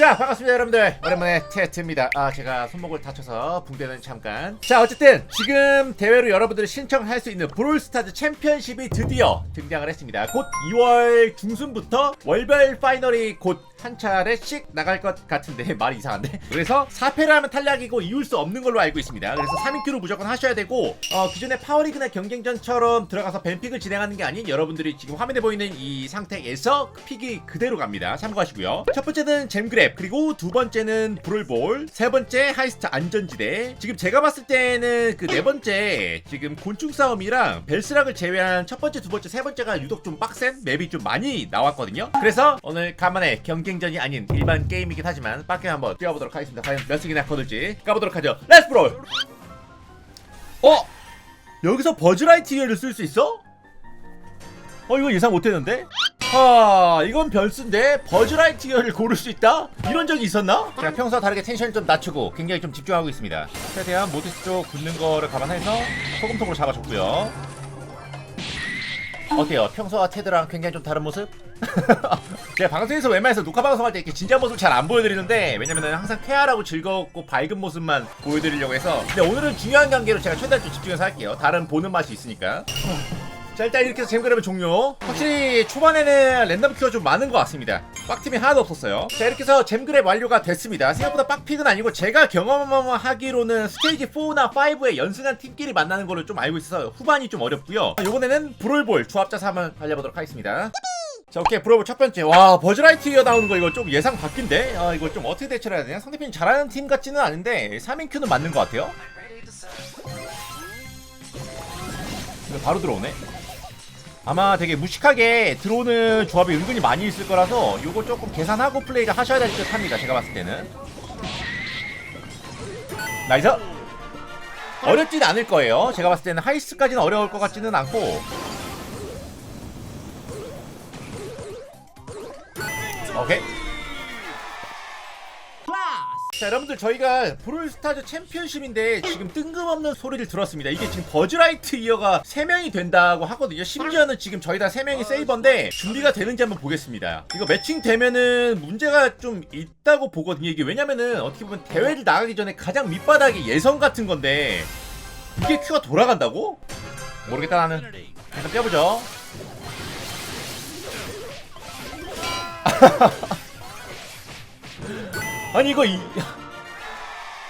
자 반갑습니다 여러분들. 오랜만에 테트입니다. 아 제가 손목을 다쳐서 붕대는 잠깐. 자 어쨌든 지금 대회로 여러분들이 신청할 수 있는 브롤스타즈 챔피언십이 드디어 등장을 했습니다. 곧 2월 중순부터 월별 파이널이 곧 한 차례씩 나갈 것 같은데 말이 이상한데? 그래서 4패를 하면 탈락이고 이을 수 없는 걸로 알고 있습니다. 그래서 3인큐로 무조건 하셔야 되고 어, 기존의 파워리그나 경쟁전처럼 들어가서 벤픽을 진행하는 게 아닌 여러분들이 지금 화면에 보이는 이 상태에서 픽이 그대로 갑니다. 참고하시고요. 첫 번째는 잼그랩 그리고 두 번째는 브롤볼 세 번째 하이스트 안전지대. 지금 제가 봤을 때는 그 네 번째 지금 곤충 싸움이랑 벨스락을 제외한 첫 번째 두 번째 세 번째가 유독 좀 빡센 맵이 좀 많이 나왔거든요. 그래서 오늘 간만에 경 쟁전이 아닌 일반 게임이긴 하지만 빡게 한번 뛰어보도록 하겠습니다 과연 몇 승이나 거둘지 까보도록 하죠 렛츠 브롤 어? 여기서 버즈라이티어를 쓸 수 있어? 어 이거 예상 못했는데? 하 이건 별수인데 버즈라이티어를 고를 수 있다? 이런 적이 있었나? 제가 평소와 다르게 텐션을 좀 낮추고 굉장히 좀 집중하고 있습니다 최대한 모드스 쪽 굳는 거를 감안해서 소금통으로 잡아줬고요 어때요? 평소와 테드랑 굉장히 좀 다른 모습? 제가 방송에서 웬만해서 녹화 방송할 때 이렇게 진짜 모습 잘 안 보여드리는데 왜냐면은 항상 쾌활하고 즐겁고 밝은 모습만 보여드리려고 해서 근데 오늘은 중요한 관계로 제가 최대한 좀 집중해서 할게요 다른 보는 맛이 있으니까 자 일단 이렇게 해서 잼그램은 종료. 확실히 초반에는 랜덤 큐가 좀 많은 것 같습니다. 빡팀이 하나도 없었어요. 자 이렇게 해서 잼그램 완료가 됐습니다. 생각보다 빡픽은 아니고 제가 경험하기로는 스테이지 4나 5에 연승한 팀끼리 만나는 걸로 좀 알고 있어서 후반이 좀 어렵고요. 이번에는 브롤볼 조합자서 한번 달려보도록 하겠습니다. 자 오케이. 브로볼 첫 번째. 와 버즈라이트 이어 나오는 거 이거 좀 예상 바뀐데? 아 이거 좀 어떻게 대처를 해야 되냐? 상대편이 잘하는 팀 같지는 않은데 3인 큐는 맞는 것 같아요. 바로 들어오네 아마 되게 무식하게 들어오는 조합이 은근히 많이 있을 거라서 이거 조금 계산하고 플레이를 하셔야 될 듯 합니다 제가 봤을 때는. 나이스! 어렵진 않을 거예요. 제가 봤을 때는 하이스까지는 어려울 것 같지는 않고. 오케이 자 여러분들 저희가 브롤스타즈 챔피언십인데 지금 뜬금없는 소리를 들었습니다. 이게 지금 버즈라이트 이어가 3명이 된다고 하거든요. 심지어는 지금 저희 다 3명이 세이버인데 준비가 되는지 한번 보겠습니다. 이거 매칭 되면은 문제가 좀 있다고 보거든요. 이게 왜냐면은 어떻게 보면 대회를 나가기 전에 가장 밑바닥이 예선 같은 건데 이게 큐가 돌아간다고? 모르겠다 나는. 일단 떼보죠 아니 이거 이...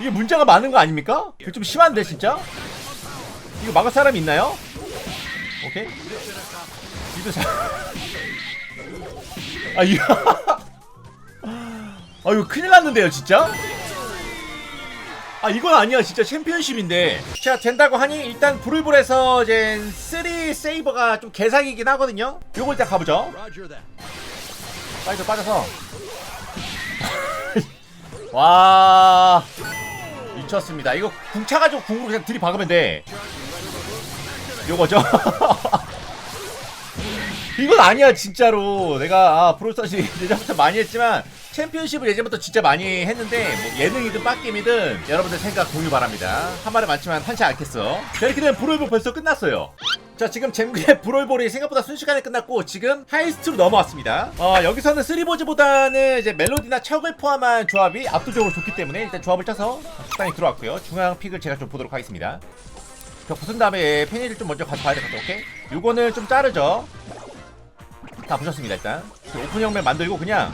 이게 문제가 많은 거 아닙니까? 이거 좀 심한데 진짜? 이거 막을 사람 있나요? 오케이 이도 잘... 아 이거 아 이거 큰일 났는데요 진짜? 아 이건 아니야 진짜 챔피언십인데 자 된다고 하니 일단 브룰불에서 이제 3 세이버가 좀 개사기긴 하거든요 요거 일단 가보죠 빨리 더 빠져서 와. 미쳤습니다. 이거 궁 차가지고 궁으로 그냥 들이박으면 돼. 요거죠? 이건 아니야 진짜로. 내가 아, 프로스타시 예전부터 많이 했지만 챔피언십을 예전부터 진짜 많이 했는데 뭐 예능이든 빡게임이든 여러분들 생각 공유 바랍니다. 한 말은 많지만 한치 않겠어. 자 이렇게 되면 브롤볼 벌써 끝났어요. 자 지금 잼그의 브롤볼이 생각보다 순식간에 끝났고 지금 하이스트로 넘어왔습니다. 어 여기서는 쓰리보즈보다는 이제 멜로디나 척을 포함한 조합이 압도적으로 좋기 때문에 일단 조합을 짜서 적당히 들어왔고요. 중앙 픽을 제가 좀 보도록 하겠습니다. 벽 부순 다음에 페니를 좀 먼저 가져봐야 될 것 같아요. 오케이? 요거는 좀 자르죠? 다 부셨습니다 일단. 그 오픈형맨 만들고 그냥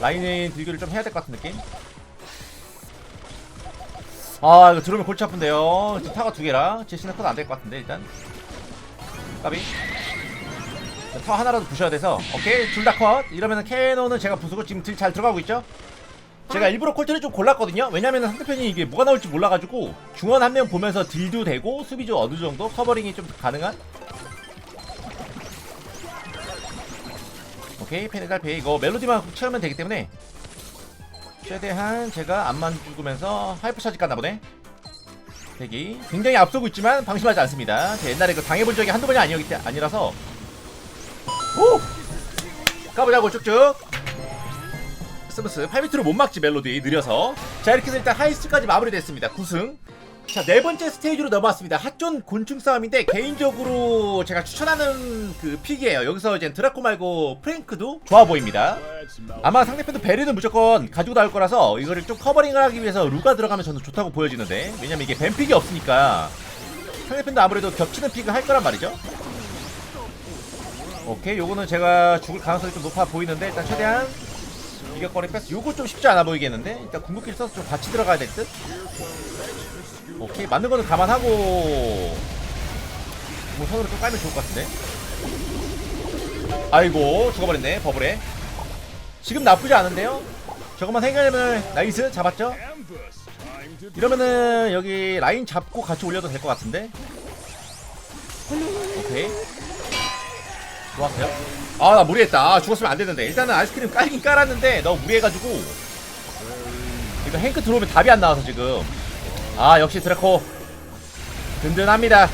라인의 들교를 좀 해야 될 것 같은 느낌? 아 이거 들어오면 골치 아픈데요. 지금 타가 두 개라. 제 시나컷 안될 것 같은데 일단. 까비. 타 하나라도 부셔야 돼서. 오케이 둘 다 컷. 이러면은 캐논은 제가 부수고 지금 딜 잘 들어가고 있죠? 제가 일부러 콜트를 좀 골랐거든요. 왜냐면은 상대편이 이게 뭐가 나올지 몰라가지고 중원 한 명 보면서 딜도 되고 수비도 어느 정도 커버링이 좀 가능한 오케이 페네달페 이거 멜로디만 채우면 되기 때문에 최대한 제가 안만 죽으면서 하이퍼 차지 깠나 보네. 대기. 굉장히 앞서고 있지만 방심하지 않습니다. 제 옛날에 그 당해본 적이 한두 번이 아니었기 때 아니라서. 오! 가보자고 쭉쭉. 스무스. 8비트로 못 막지 멜로디. 느려서. 자 이렇게 해서 일단 하이스트까지 마무리됐습니다. 9승 자, 네 번째 스테이지로 넘어왔습니다. 핫존 곤충 싸움인데 개인적으로 제가 추천하는 그 픽이에요. 여기서 이제 드라코 말고 프랭크도 좋아 보입니다. 아마 상대편도 베리는 무조건 가지고 나올 거라서 이거를 좀 커버링을 하기 위해서 루가 들어가면 저는 좋다고 보여지는데 왜냐면 이게 뱀픽이 없으니까 상대편도 아무래도 겹치는 픽을 할 거란 말이죠. 오케이, 요거는 제가 죽을 가능성이 좀 높아 보이는데 일단 최대한 이격거리 뺐어. 요거 좀 쉽지 않아 보이겠는데? 일단 궁극기를 써서 좀 같이 들어가야 될 듯? 오케이, 맞는 거는 감안하고 뭐 손으로 좀 깔면 좋을 것 같은데? 아이고, 죽어버렸네, 버블에. 지금 나쁘지 않은데요? 저것만 해결하면 나이스 잡았죠? 이러면은 여기 라인 잡고 같이 올려도 될 것 같은데? 오케이. 좋았어요. 아, 나 무리했다. 아, 죽었으면 안 되는데. 일단은 아이스크림 깔긴 깔았는데 너무 무리해가지고. 이거 행크 들어오면 답이 안 나와서 지금. 아, 역시 드라코. 든든합니다.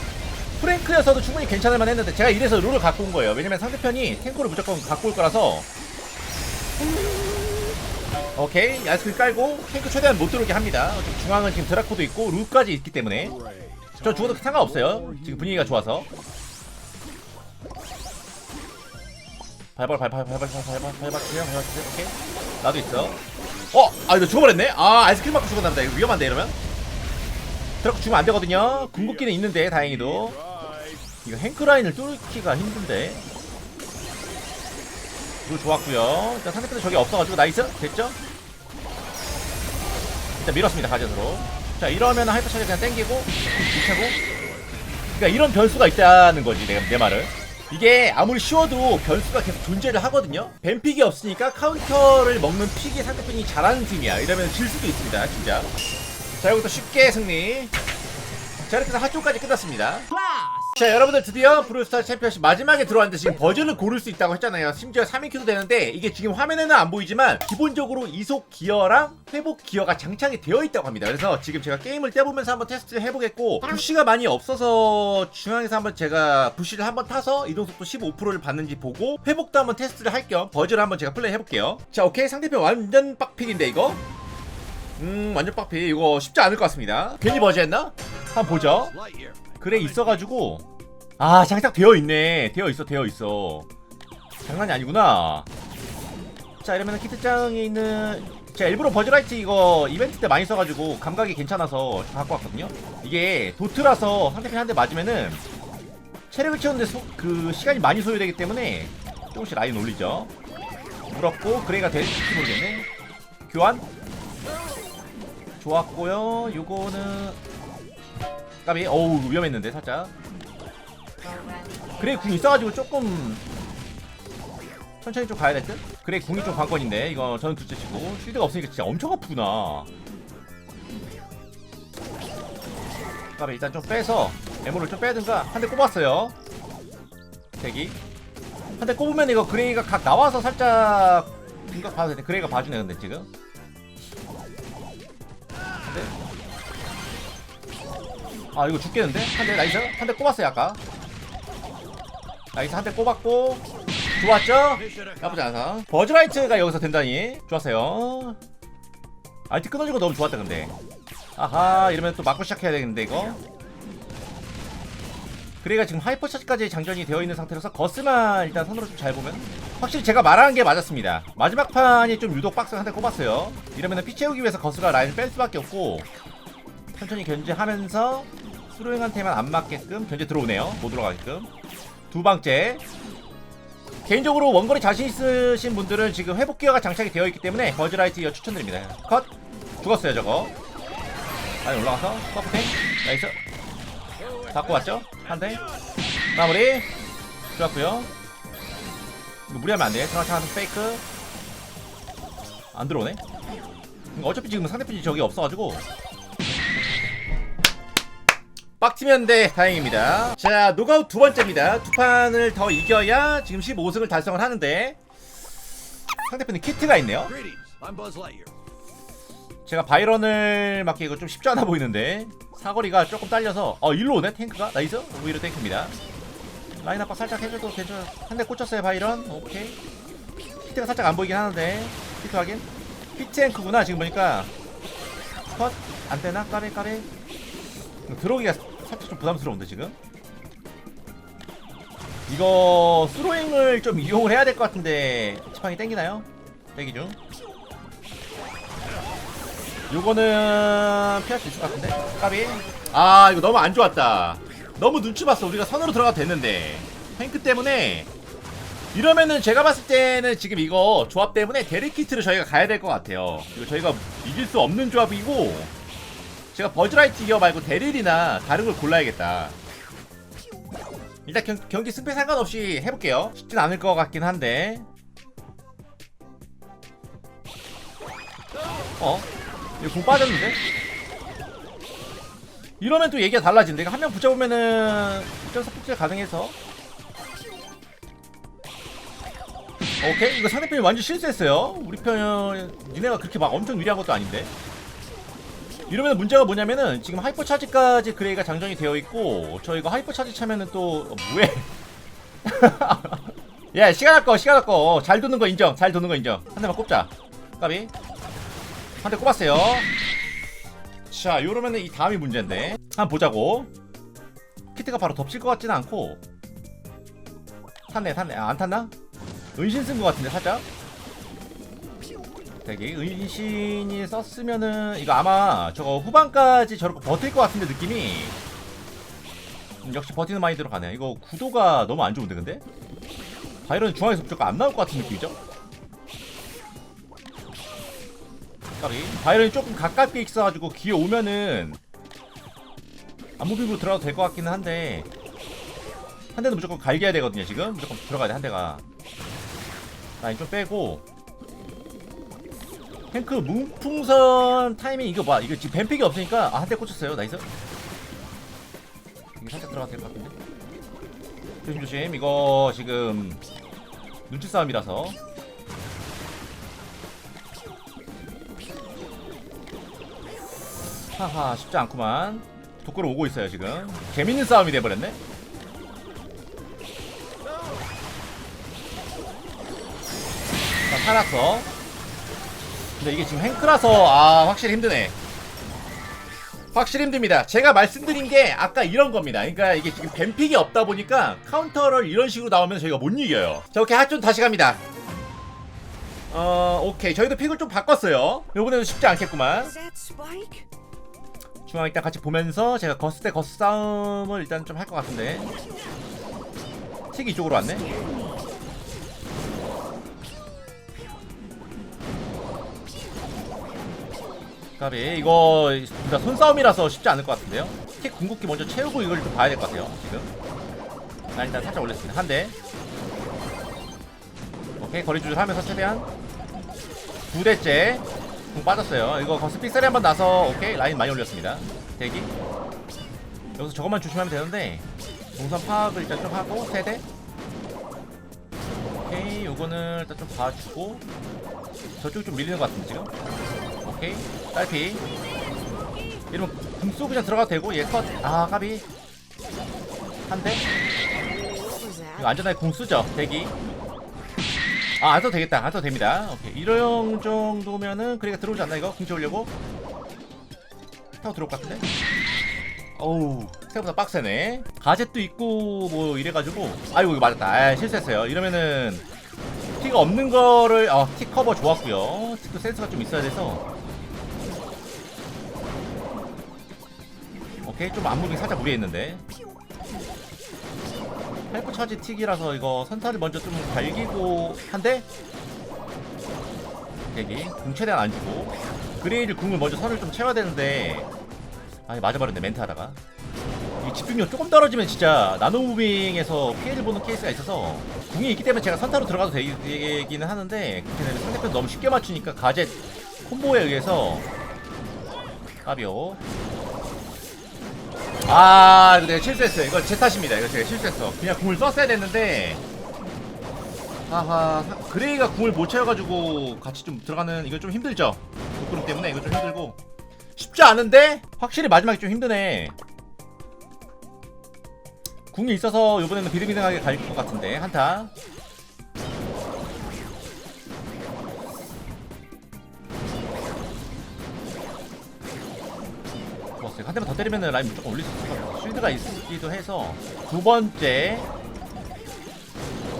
프랭크여서도 충분히 괜찮을만 했는데 제가 이래서 룰을 갖고 온 거예요. 왜냐면 상대편이 탱커를 무조건 갖고 올 거라서. 오케이. 아이스크림 깔고 탱크 최대한 못 들어오게 합니다. 중앙은 지금 드라코도 있고 룰까지 있기 때문에. 저 죽어도 상관없어요. 지금 분위기가 좋아서. 발발 발발 발발 발발 발발 발발 그냥 발발 그냥 오케이 나도 있어 어! 아 이거 죽어버렸네 아 아이스크림 맞고 죽었답니다 이거 위험한데 이러면 드라고 죽으면 안 되거든요 궁극기는 있는데 다행히도 이거 행크라인을 뚫기가 힘든데 이거 좋았고요 일단 상대편에 적이 없어가지고 나이스 됐죠? 일단 밀었습니다 가전으로 자 이러면 하이퍼 차를 그냥 땡기고 미차고 그러니까 이런 변수가 있다는 거지 내가 내 말을 이게 아무리 쉬워도 변수가 계속 존재를 하거든요. 뱀픽이 없으니까 카운터를 먹는 픽이 상대편이 잘하는 팀이야. 이러면 질 수도 있습니다 진짜. 자 여기서 쉽게 승리. 자 이렇게 해서 한쪽까지 끝났습니다 자 여러분들 드디어 브루스타 챔피언십 마지막에 들어왔는데 지금 버전을 고를 수 있다고 했잖아요. 심지어 3인큐도 되는데 이게 지금 화면에는 안 보이지만 기본적으로 이속 기어랑 회복 기어가 장착이 되어 있다고 합니다. 그래서 지금 제가 게임을 떼보면서 한번 테스트를 해보겠고 부시가 많이 없어서 중앙에서 한번 제가 부시를 한번 타서 이동속도 15%를 받는지 보고 회복도 한번 테스트를 할 겸 버전을 한번 제가 플레이 해볼게요. 자 오케이. 상대편 완전 빡픽인데 이거? 음 완전 빡픽. 이거 쉽지 않을 것 같습니다. 괜히 버즈했나? 한번 보죠 그래 있어가지고. 아 장착 되어 있네. 되어 있어 되어 있어. 장난이 아니구나. 자 이러면 키트장에 있는 제가 일부러 버즈라이트 이거 이벤트 때 많이 써가지고 감각이 괜찮아서 갖고 왔거든요. 이게 도트라서 상대편 한 대 맞으면은 체력을 채우는데 소, 그 시간이 많이 소요되기 때문에 조금씩 라인 올리죠. 물었고 그레이가 될지 모르겠네. 교환? 좋았고요. 요거는 까비 어우 위험했는데 살짝 그래 궁 있어가지고 조금 천천히 좀 가야 될 듯? 그래 궁이 좀 관건인데. 이거 저는 둘째 치고. 쉴드가 없으니까 진짜 엄청 아프구나. 까비 일단 좀 빼서 에모를 좀 빼든가. 한 대 꼽았어요. 대기. 한 대 꼽으면 이거 그레이가 각 나와서 살짝 궁각 봐도 되는데 그레이가 봐주네 근데 지금 아 이거 죽겠는데? 한 대 나이스. 한 대 꼽았어요 아까. 나이스 한 대 꼽았고. 좋았죠? 나쁘지 않아. 버즈라이트가 여기서 된다니. 좋았어요. 아이트 끊어지고 너무 좋았다 근데. 아하 이러면 또 맞고 시작해야 되겠는데 이거. 그래가 지금 하이퍼 차지까지 장전이 되어 있는 상태라서 거스만 일단 손으로 좀 잘 보면. 확실히 제가 말하는 게 맞았습니다. 마지막 판이 좀 유독 박스 한대 꼽았어요. 이러면은 피 채우기 위해서 거스가 라인을 뺄 수밖에 없고 천천히 견제하면서 수로잉한테만 안 맞게끔 견제 들어오네요. 못 들어가게끔. 두 번째. 개인적으로 원거리 자신 있으신 분들은 지금 회복 기어가 장착이 되어 있기 때문에 버즈라이트 이어 추천드립니다. 컷. 죽었어요 저거. 아니 올라가서 서프탱 나이스. 잡고 왔죠? 한 대. 마무리. 좋았고요. 이거 무리하면 안돼. 정확히 하는 페이크. 안 들어오네. 어차피 지금 상대편이 저기 없어가지고 빡치면 돼. 다행입니다. 자 노가웃 두 번째입니다. 두 판을 더 이겨야 지금 15승을 달성을 하는데 상대편에 키트가 있네요. 제가 바이런을 이거 좀 쉽지 않아 보이는데 사거리가 조금 딸려서 어 일로 오네 탱크가? 나이스. 오히려 탱크입니다. 라인 압박 살짝 해줘도 괜찮아 한 대 꽂혔어요 바이런. 오케이. 히트가 살짝 안 보이긴 하는데. 히트 확인. 히트 탱크구나 지금 보니까. 컷. 안되나? 까레 까레. 들어오기가 살짝 좀 부담스러운데 지금? 이거 스로잉을 좀 이용을 해야 될 것 같은데 지팡이 땡기나요? 대기 중. 요거는 피할 수 있을 것 같은데. 까비. 아 이거 너무 안 좋았다. 너무 눈치 봤어. 우리가 선으로 들어가도 됐는데. 탱크 때문에. 이러면은 제가 봤을 때는 지금 이거 조합 때문에 데리키트를 저희가 가야 될 것 같아요. 이거 저희가 이길 수 없는 조합이고 제가 버즈라이트 이어 말고 데릴이나 다른 걸 골라야겠다 일단 경, 경기 승패 상관없이 해볼게요 쉽진 않을 것 같긴 한데 어? 이거 공 빠졌는데? 이러면 또 얘기가 달라진대. 한명 붙여보면은 입장사 폭질 가능해서. 오케이 이거 상대편이 완전 실수했어요. 우리 편 니네가 그렇게 막 엄청 유리한 것도 아닌데. 이러면 문제가 뭐냐면은 지금 하이퍼 차지까지 그레이가 장전이 되어 있고 저 이거 하이퍼 차지 차면은 또 어, 뭐해? 야 시간 아까워 시간 아까워. 잘 도는 거 인정 잘 도는 거 인정. 한 대만 꼽자. 까비. 한 대 꼽았어요. 자 요러면은 이 다음이 문제인데. 한번 보자고. 키트가 바로 덮칠 것 같지는 않고. 탔네 탔네. 아, 안 탔나? 은신 쓴 것 같은데 살짝 되게 은신이 썼으면은 이거 아마 저거 후반까지 저렇게 버틸 것 같은데 느낌이. 음, 역시 버티는 마인드로 가네. 이거 구도가 너무 안 좋은데 근데? 바이런 중앙에서 무조건 안 나올 것 같은 느낌이죠? 바이런이 조금 가깝게 있어가지고 기어 오면은 안무빙으로 들어가도 될 것 같기는 한데 한 대는 무조건 갈겨야 되거든요 지금. 무조건 들어가야 돼 한 대가. 라인 좀 빼고 탱크 문풍선 타이밍 이거 봐. 이거 지금 뱀픽이 없으니까 아 한 대 꽂혔어요. 나이스. 이게 살짝 들어가도 될 것 같은데? 조심조심. 이거 지금 눈치 싸움이라서. 하하 쉽지 않구만. 도꾸로 오고 있어요 지금. 재밌는 싸움이 돼버렸네. 자 살았어 근데 이게 지금 행크라서 아 확실히 힘드네. 확실히 힘듭니다. 제가 말씀드린 게 아까 이런 겁니다. 그러니까 이게 지금 뱀픽이 없다 보니까 카운터를 이런 식으로 나오면 저희가 못 이겨요. 자 오케이. 하준 다시 갑니다. 어 오케이. 저희도 픽을 좀 바꿨어요. 요번에도 쉽지 않겠구만? 중앙 일단 같이 보면서 제가 거스 대 거스 싸움을 일단 좀 할 것 같은데. 틱이 이쪽으로 왔네 까비 이거 진짜 손싸움이라서 쉽지 않을 것 같은데요 틱 궁극기 먼저 채우고 이걸 좀 봐야 될 것 같아요 지금 나 일단 살짝 올렸습니다 한대 오케이 거리 조절하면서 최대한 두 대째 궁 빠졌어요. 이거 거스 픽셀이 한번 나서 오케이 라인 많이 올렸습니다. 대기. 여기서 저것만 조심하면 되는데 동선 파악을 일단 좀 하고 세대. 오케이 요거는 일단 좀 봐주고 저쪽 좀 밀리는 것 같은데 지금. 오케이 딸피. 이러면 궁수 그냥 들어가도 되고 얘 컷. 아 까비. 한 대. What was that? 이거 안전하게 궁 쓰죠. 대기. 아, 안 써도 되겠다. 안 써도 됩니다. 오케이. 이런 정도면은 그래가 들어오지 않나 이거? 궁 채우려고? 타고 들어올 것 같은데? 어우, 생각보다 빡세네. 가젯도 있고 뭐 이래가지고 아이고 이거 맞았다. 아, 실수했어요. 이러면은 티가 없는 거를 어, 티 커버 좋았고요. 티도 센스가 좀 있어야 돼서 오케이 좀 안무빙 살짝 무리했는데. 하이퍼 차지 틱이라서 이거 선타를 먼저 좀 갈기고 한데? 대기. 궁 최대한 안 주고. 그레이를 궁을 먼저 선을 좀 채워야 되는데. 아니 맞아버렸네 멘트 하다가. 이 집중력 조금 떨어지면 진짜 나노 무빙에서 피해를 보는 케이스가 있어서 궁이 있기 때문에 제가 선타로 들어가도 되기는 하는데 그렇게 되면 상대편 너무 쉽게 맞추니까 가젯 콤보에 의해서. 까비오 아 이거 실수했어요. 이거 제 탓입니다. 이거 제가 실수했어. 그냥 궁을 썼어야 됐는데. 하하 그레이가 궁을 못 채워가지고 같이 좀 들어가는 이거 좀 힘들죠? 독구름 때문에 이거 좀 힘들고. 쉽지 않은데? 확실히 마지막에 좀 힘드네. 궁이 있어서 이번에는 비등비등하게 갈 것 같은데 한타 좋았어요. 한 대만 더 때리면 라인 무조건 올릴 수 같아요. 쉴드가 있기도 해서 두 번째.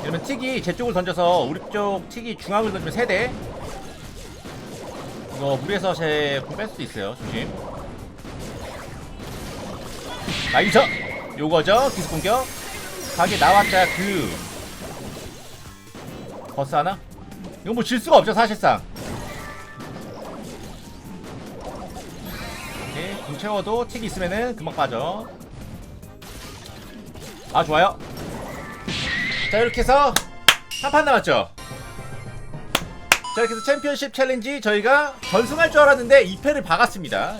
이러면 틱이 제 쪽을 던져서 우리 쪽 틱이 중앙을 던지면 세대. 이거 무리해서 제공뺄 수도 있어요. 조심. 나이스 요거죠? 기습 공격. 가게 나왔자 그. 버스 하나? 이거 뭐 질 수가 없죠 사실상 공 채워도 틱이 있으면은 금방 빠져. 아 좋아요. 자 이렇게 해서 한 판 남았죠? 자 이렇게 해서 챔피언십 챌린지 저희가 전승할 줄 알았는데 2패를 박았습니다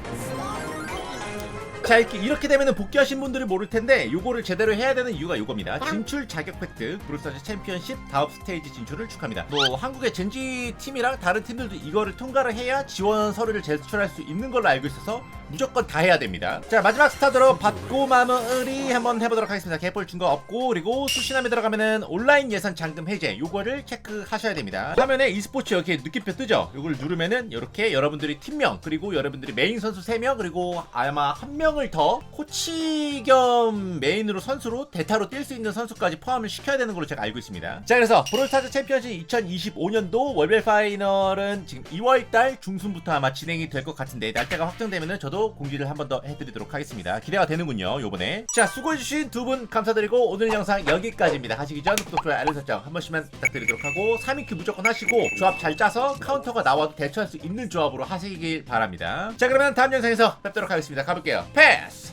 자 이렇게, 이렇게 되면은 복귀하신 분들이 모를 텐데 요거를 제대로 해야 되는 이유가 요겁니다. 진출 자격 획득 브루스타즈 챔피언십 다음 스테이지 진출을 축하합니다. 뭐 한국의 젠지 팀이랑 다른 팀들도 이거를 통과를 해야 지원 서류를 제출할 수 있는 걸로 알고 있어서 무조건 다 해야 됩니다. 자 마지막 스타드로 받고 마무리 한번 해보도록 하겠습니다. 개볼 증거 없고 그리고 수신함에 들어가면은 온라인 예산 잔금 해제 요거를 체크하셔야 됩니다. 화면에 e스포츠 이렇게 느낌표 뜨죠? 요걸 누르면은 이렇게 여러분들이 팀명 그리고 여러분들이 메인 선수 3명 그리고 아마 한 명을 더 코치 겸 메인으로 선수로 대타로 뛸 수 있는 선수까지 포함을 시켜야 되는 걸로 제가 알고 있습니다. 자 그래서 브롤스타즈 챔피언십 2025년도 월별 파이널은 지금 2월달 중순부터 아마 진행이 될 것 같은데 날짜가 확정되면은 저도 공지를 한 번 더 해드리도록 하겠습니다. 기대가 되는군요 요번에. 자 수고해주신 두 분 감사드리고 오늘 영상 여기까지입니다. 하시기 전 구독 좋아요 알림 설정 한 번씩만 부탁드리도록 하고 3인큐 무조건 하시고 조합 잘 짜서 카운터가 나와도 대처할 수 있는 조합으로 하시길 바랍니다. 자 그러면 다음 영상에서 뵙도록 하겠습니다. 가볼게요. 패 ass!